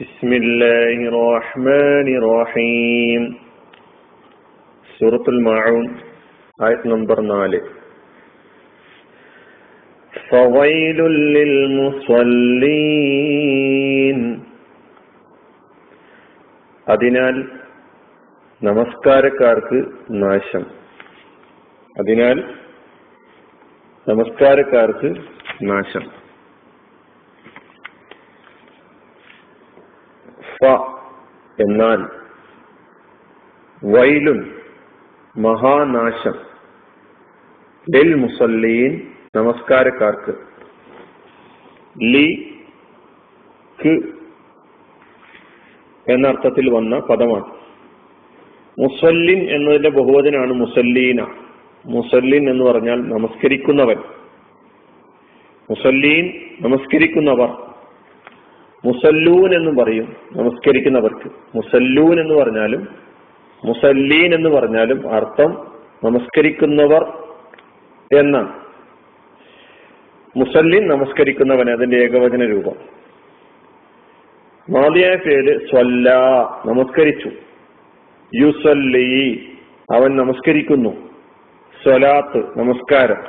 بسم الله الرحمن الرحيم സൂറത്തുൽ മാഊൻ ആയത് നമ്പർ നാല് فويل للمصلين അതിനാൽ നമസ്കാരക്കാർക്ക് നാശം അതിനാൽ നമസ്കാരക്കാർക്ക് നാശം ഫ എന്നാൽ വൈലുൻ മഹാനാശം. ലിൽ മുസല്ലീൻ നമസ്കാരക്കാർക്ക്. ലി എന്നർത്ഥത്തിൽ വന്ന പദമാണ്. മുസല്ലിൻ എന്നതിന്റെ ബഹുവചനാണ് മുസല്ലീന. മുസല്ലിൻ എന്ന് പറഞ്ഞാൽ നമസ്കരിക്കുന്നവൻ. മുസല്ലീൻ നമസ്കരിക്കുന്നവർ. മുസല്ലൂൻ എന്ന് പറയും നമസ്കരിക്കുന്നവർക്ക്. മുസല്ലൂൻ എന്ന് പറഞ്ഞാലും മുസല്ലീൻ എന്ന് പറഞ്ഞാലും അർത്ഥം നമസ്കരിക്കുന്നവർ എന്ന മുസല്ലിൻ നമസ്കരിക്കുന്നവൻ അതിന്റെ ഏകവചന രൂപം. മാതിയായ പേര് സ്വല്ല നമസ്കരിച്ചു. യുസല്ലി അവൻ നമസ്കരിക്കുന്നു. സ്വലാത്ത് നമസ്കാരം.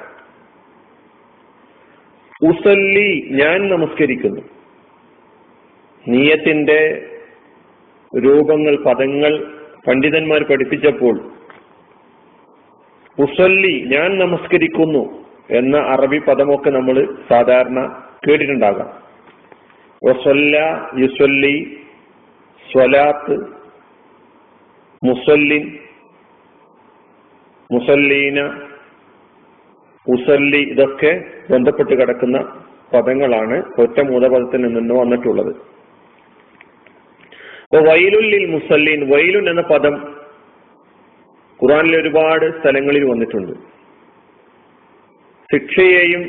ഉസല്ലി ഞാൻ നമസ്കരിക്കുന്നു. നീയത്തിന്റെ രൂപങ്ങൾ പദങ്ങൾ പണ്ഡിതന്മാർ പഠിപ്പിച്ചപ്പോൾ ഉസല്ലി ഞാൻ നമസ്കരിക്കുന്നു എന്ന അറബി പദമൊക്കെ നമ്മൾ സാധാരണ കേട്ടിട്ടുണ്ടാകാം. വസല്ല യുസല്ലി സ്വലാത്ത് മുസല്ലിൻ മുസല്ലീന ഉസല്ലി ഇതൊക്കെ ബന്ധപ്പെട്ട് കിടക്കുന്ന പദങ്ങളാണ് ഒറ്റ മൂലപദത്തിൽ നിന്ന് വന്നിട്ടുള്ളത്. വൈലുല്ലിൽ മുസല്ലീൻ വൈലുൻ എന്ന പദം ഖുറാനിൽ ഒരുപാട് സ്ഥലങ്ങളിൽ വന്നിട്ടുണ്ട്. ശിക്ഷയെയും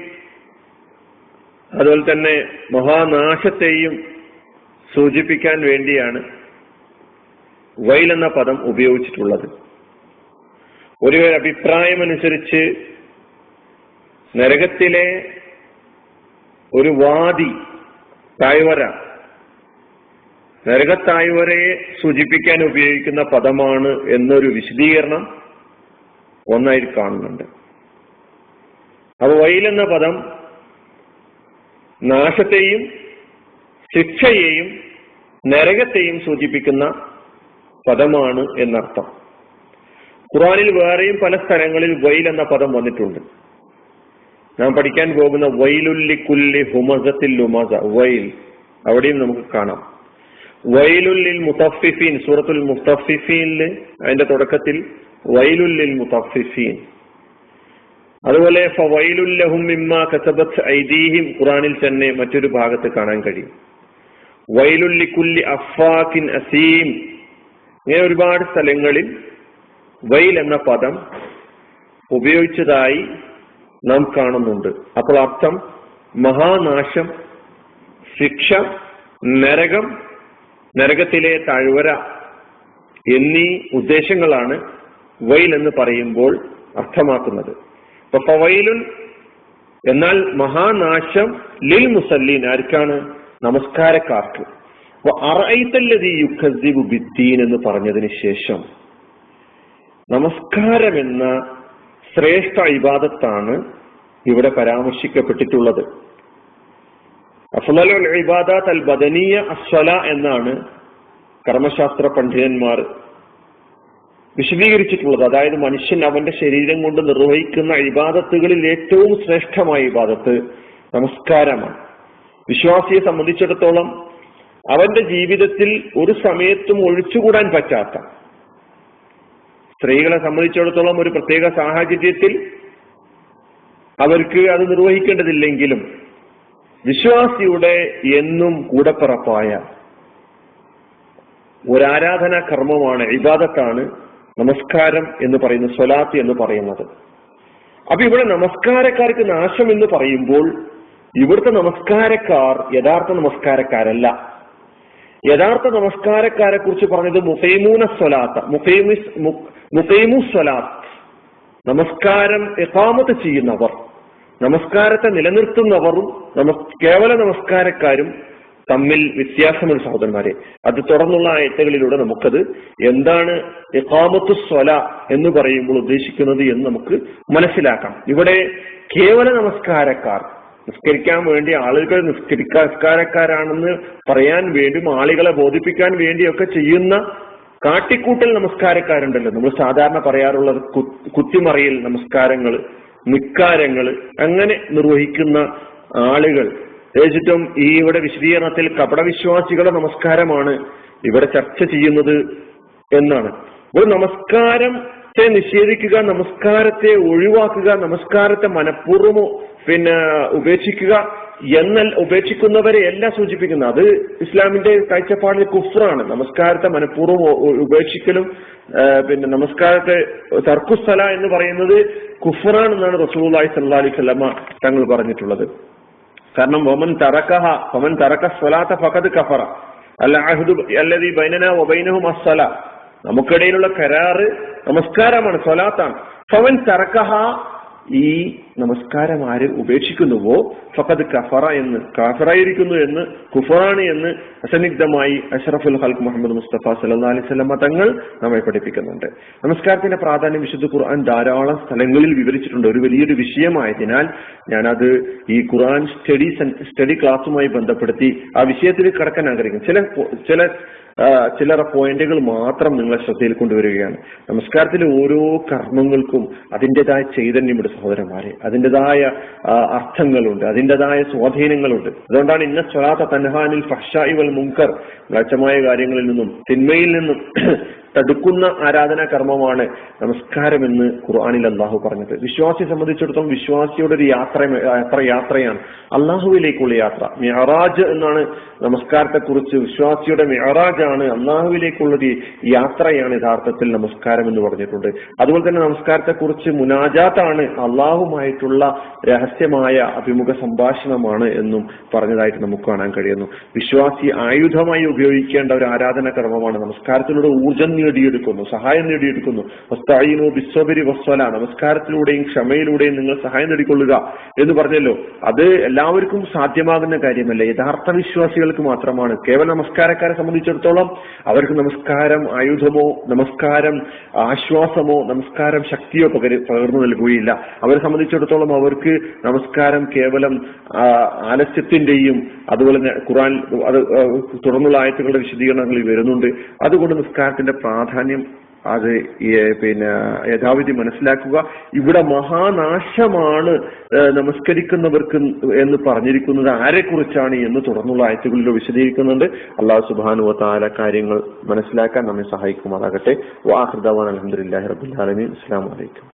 അതുപോലെ തന്നെ മഹാനാശത്തെയും സൂചിപ്പിക്കാൻ വേണ്ടിയാണ് വൈൽ എന്ന പദം ഉപയോഗിച്ചിട്ടുള്ളത്. ഒരു അഭിപ്രായമനുസരിച്ച് നരകത്തിലെ ഒരു വാദി തായ്വര നരകത്തായ്വരയെ സൂചിപ്പിക്കാൻ ഉപയോഗിക്കുന്ന പദമാണ് എന്നൊരു വിശദീകരണം ഒന്നായി കാണുന്നുണ്ട്. അപ്പൊ വൈൽ എന്ന പദം നാശത്തെയും ശിക്ഷയെയും നരകത്തെയും സൂചിപ്പിക്കുന്ന പദമാണ് എന്നർത്ഥം. ഖുറാനിൽ വേറെയും പല സ്ഥലങ്ങളിൽ വൈൽ എന്ന പദം വന്നിട്ടുണ്ട്. നാം പഠിക്കാൻ പോകുന്ന വൈലുല്ലി കുല്ലി ഹുമസത്തിൽ ലുമസ വൈൽ. അവിടെയും നമുക്ക് കാണാം. വൈലുല്ലിൽ മുത്തഫിഫീൻ സൂറത്തുൽ മുത്തഫിഫീനിൽ അതിന്റെ തുടക്കത്തിൽ വൈലുല്ലിൽ മുത്തഫിഫീൻ. അതുപോലെ ഫവൈലുല്ലഹും മിമ്മ കസബത്ത് ഐദീഹിം ഖുറാനിൽ തന്നെ മറ്റൊരു ഭാഗത്ത് കാണാൻ കഴിയും. വൈലുല്ലി കുല്ലി അഫാഖിൻ അസീം. ഇങ്ങനെ ഒരുപാട് സ്ഥലങ്ങളിൽ വൈൽ എന്ന പദം ഉപയോഗിച്ചതായി നാം കാണുന്നുണ്ട്. അപ്പോൾ അർത്ഥം മഹാനാശം ശിക്ഷ നരകം നരകത്തിലെ താഴ്വര എന്നീ ഉദ്ദേശങ്ങളാണ് വൈൽ എന്ന് പറയുമ്പോൾ അർത്ഥമാക്കുന്നത്. അപ്പൊ ഫവൈലുൻ എന്നാൽ മഹാനാശം ലിൽ മുസല്ലീൻ ആർക്കാണ്? നമസ്കാരക്കാർക്ക്. ബിദ്ദീൻ എന്ന് പറഞ്ഞതിന് ശേഷം നമസ്കാരം എന്ന ശ്രേഷ്ഠ ഇബാദത്താണ് ഇവിടെ പരാമർശിക്കപ്പെട്ടിട്ടുള്ളത്. അഫ്ലലുൽ ഇബാദാത്ത് അൽ ബദനീയ അസ്വല എന്നാണ് കർമ്മശാസ്ത്ര പണ്ഡിതന്മാർ വിശദീകരിച്ചിട്ടുള്ളത്. അതായത് മനുഷ്യൻ അവന്റെ ശരീരം കൊണ്ട് നിർവഹിക്കുന്ന ഇബാദത്തുകളിൽ ഏറ്റവും ശ്രേഷ്ഠമായ ഇബാദത്ത് നമസ്കാരമാണ്. വിശ്വാസിയെ സംബന്ധിച്ചിടത്തോളം അവന്റെ ജീവിതത്തിൽ ഒരു സമയത്തും ഒഴിച്ചുകൂടാൻ പറ്റാത്ത സ്ത്രീകളെ സംബന്ധിച്ചിടത്തോളം ഒരു പ്രത്യേക സാഹചര്യത്തിൽ അവർക്ക് അത് നിർവഹിക്കേണ്ടതില്ലെങ്കിലും വിശ്വാസിയുടെ എന്നും കൂടപ്പിറപ്പായ ഒരാരാധനാ കർമ്മമാണ് ഇബാദത്താണ് നമസ്കാരം എന്ന് പറയുന്ന സ്വലാത്ത് എന്ന് പറയുന്നത്. അപ്പൊ ഇവിടെ നമസ്കാരക്കാർക്ക് നാശം എന്ന് പറയുമ്പോൾ ഇവിടുത്തെ നമസ്കാരക്കാർ യഥാർത്ഥ നമസ്കാരക്കാരല്ല. യഥാർത്ഥ നമസ്കാരക്കാരെ കുറിച്ച് പറഞ്ഞത് മുഫൈമൂന സ്വലാത്ത മുഖൈമിസ് മുഖൈമു സ്വലാത്ത്. നമസ്കാരം എക്കാമത്ത് ചെയ്യുന്നവർ. നമസ്കാരത്തെ നിലനിർത്തുന്നവരും കേവല നമസ്കാരക്കാരും തമ്മിൽ വ്യത്യാസമുള്ള സഹോദരന്മാരെ. അത് തുടർന്നുള്ള ആയത്തകളിലൂടെ നമുക്കത് എന്താണ് ഇഖാമത്തു സ്വല എന്ന് പറയുമ്പോൾ ഉദ്ദേശിക്കുന്നത് എന്ന് നമുക്ക് മനസ്സിലാക്കാം. ഇവിടെ കേവല നമസ്കാരക്കാർ നിസ്കരിക്കാൻ വേണ്ടി ആളുകൾ നിസ്കരിക്കാസ്കാരക്കാരാണെന്ന് പറയാൻ വേണ്ടിയും ആളുകളെ ബോധിപ്പിക്കാൻ വേണ്ടിയൊക്കെ ചെയ്യുന്ന കാട്ടിക്കൂട്ടൽ നമസ്കാരക്കാരുണ്ടല്ലോ. നമ്മൾ സാധാരണ പറയാറുള്ളത് കുത്തിമറിയൽ നമസ്കാരങ്ങൾ നിക്കാരങ്ങൾ അങ്ങനെ നിർവഹിക്കുന്ന ആളുകൾ. പ്രത്യേകിച്ചിട്ടും ഈ ഇവിടെ വിശദീകരണത്തിൽ കപടവിശ്വാസികളുടെ നമസ്കാരമാണ് ഇവിടെ ചർച്ച ചെയ്യുന്നത് എന്നാണ്. ഒരു നമസ്കാരത്തെ നിഷേധിക്കുക നമസ്കാരത്തെ ഒഴിവാക്കുക നമസ്കാരത്തെ മനഃപൂർവമോ പിന്നെ ഉപേക്ഷിക്കുക എന്ന ഉപേക്ഷിക്കുന്നവരെ എല്ലാം സൂചിപ്പിക്കുന്നത്. അത് ഇസ്ലാമിന്റെ കാഴ്ചപ്പാടിൽ കുഫ്റാണ്. നമസ്കാരത്തെ മനഃപൂർവം ഉപേക്ഷിക്കലും പിന്നെ നമസ്കാരത്തെ തർക്കുസ്ഥല എന്ന് പറയുന്നത് കുഫറാണെന്നാണ് റസൂലുള്ളാഹി സ്വല്ലല്ലാഹി അലൈഹി തങ്ങൾ പറഞ്ഞിട്ടുള്ളത്. കാരണം ഒമൻ തറക്കഹ ഒമൻ തറക്ക സ്വലാത്ത ഫഖദ് കഫറ. അല്ല അഹ്ദു അല്ലതി ബൈനനാ വബൈനഹും അസ്സല നമുക്കിടയിലുള്ള കരാറ് നമസ്കാരമാണ് സ്വലാത്താണ്. ഫവൻ തറക്കഹ ഈ നമസ്കാരം ആര് ഉപേക്ഷിക്കുന്നുവോ ഫഖദ് കഫറ എന്ന് കാഫറായിരിക്കുന്നു എന്ന് കുഫറാണ് എന്ന് അസന്നിഗ്ധമായി അഷറഫുൽ ഹൽക്ക് മുഹമ്മദ് മുസ്തഫ സല്ലാ അലൈഹി സ്വലമ തങ്ങൾ നമ്മെ പഠിപ്പിക്കുന്നുണ്ട്. നമസ്കാരത്തിന്റെ പ്രാധാന്യം വിശുദ്ധ ഖുർആൻ ധാരാളം സ്ഥലങ്ങളിൽ വിവരിച്ചിട്ടുണ്ട്. ഒരു വലിയൊരു വിഷയമായതിനാൽ ഞാനത് ഈ ഖുർആൻ സ്റ്റഡി സ്റ്റഡി ക്ലാസ്സുമായി ബന്ധപ്പെടുത്തി ആ വിഷയത്തിൽ കടക്കാൻ ആഗ്രഹിക്കുന്നു. ചില ചില ചില പോയിന്റുകൾ മാത്രം നിങ്ങളെ ശ്രദ്ധയിൽ കൊണ്ടുവരികയാണ്. നമസ്കാരത്തിലെ ഓരോ കർമ്മങ്ങൾക്കും അതിന്റെതായ ചൈതന്യമുണ്ട്. സഹോദരന്മാരെ അതിന്റെതായ അർത്ഥങ്ങളുണ്ട് അതിന്റെതായ സ്വാധീനങ്ങളുണ്ട്. അതുകൊണ്ടാണ് ഇന്ന സ്വലാത്ത തൻഹാനിൽ ഫഷായി വൽ മുങ്കർ മ്ലേച്ഛമായ കാര്യങ്ങളിൽ നിന്നും തിന്മയിൽ നിന്നും തടുക്കുന്ന ആരാധനാ കർമ്മമാണ് നമസ്കാരമെന്ന് ഖുർആാനിൽ അള്ളാഹു പറഞ്ഞത്. വിശ്വാസിയെ സംബന്ധിച്ചിടത്തോളം വിശ്വാസിയുടെ ഒരു യാത്ര യാത്ര യാത്രയാണ് അള്ളാഹുവിലേക്കുള്ള യാത്ര. മെഹറാജ് എന്നാണ് നമസ്കാരത്തെ കുറിച്ച് വിശ്വാസിയുടെ മെഹറാജ് ആണ് അള്ളാഹുവിലേക്കുള്ള ഒരു യാത്രയാണ് യഥാർത്ഥത്തിൽ നമസ്കാരം എന്ന് പറഞ്ഞിട്ടുണ്ട്. അതുപോലെ തന്നെ നമസ്കാരത്തെ കുറിച്ച് മുനാജാത്താണ് അള്ളാഹുമായിട്ടുള്ള രഹസ്യമായ അഭിമുഖ സംഭാഷണമാണ് എന്നും പറഞ്ഞതായിട്ട് നമുക്ക് കാണാൻ കഴിയുന്നു. വിശ്വാസി ആയുധമായി ഉപയോഗിക്കേണ്ട ഒരു ആരാധന കർമ്മമാണ് നമസ്കാരത്തിലൂടെ ഊർജം നേടിയെടുക്കുന്നു സഹായം നേടിയെടുക്കുന്നു. വസ്തായിനോ ബിസ്വബരി വസ്വല നമസ്കാരത്തിലൂടെയും ക്ഷമയിലൂടെയും നിങ്ങൾ സഹായം നേടിക്കൊള്ളുക എന്ന് പറഞ്ഞല്ലോ. അത് എല്ലാവർക്കും സാധ്യമാകുന്ന കാര്യമല്ല. യഥാർത്ഥ വിശ്വാസികൾക്ക് മാത്രമാണ്. കേവല നമസ്കാരക്കാരെ സംബന്ധിച്ചിടത്തോളം അവർക്ക് നമസ്കാരം ആയുധമോ നമസ്കാരം ആശ്വാസമോ നമസ്കാരം ശക്തിയോ പകര പകർന്നു നൽകുകയില്ല. അവരെ സംബന്ധിച്ചിടത്തോളം അവർക്ക് നമസ്കാരം കേവലം ആലസ്യത്തിന്റെയും അതുപോലെ ഖുറാൻ അത് തുടർന്നുള്ള ആയത്തുകളുടെ വിശദീകരണങ്ങളിൽ വരുന്നുണ്ട്. അതുകൊണ്ട് നിസ്കാരത്തിന്റെ പ്രാധാന്യം അത് പിന്നെ യഥാവിധി മനസ്സിലാക്കുക. ഇവിടെ മഹാനാശമാണ് നമസ്കരിക്കുന്നവർക്ക് എന്ന് പറഞ്ഞിരിക്കുന്നത് ആരെക്കുറിച്ചാണ് എന്ന് തുടർന്നുള്ള ആഴ്ചകളിൽ വിശദീകരിക്കുന്നുണ്ട്. അള്ളാഹു സുബാനു താല കാര്യങ്ങൾ മനസ്സിലാക്കാൻ നമ്മെ സഹായിക്കുമാറാകട്ടെ. വാഹൃദാൻ അലഹദില്ലാഹി റബുലാലമീൻ അസ്സാം വലൈക്കും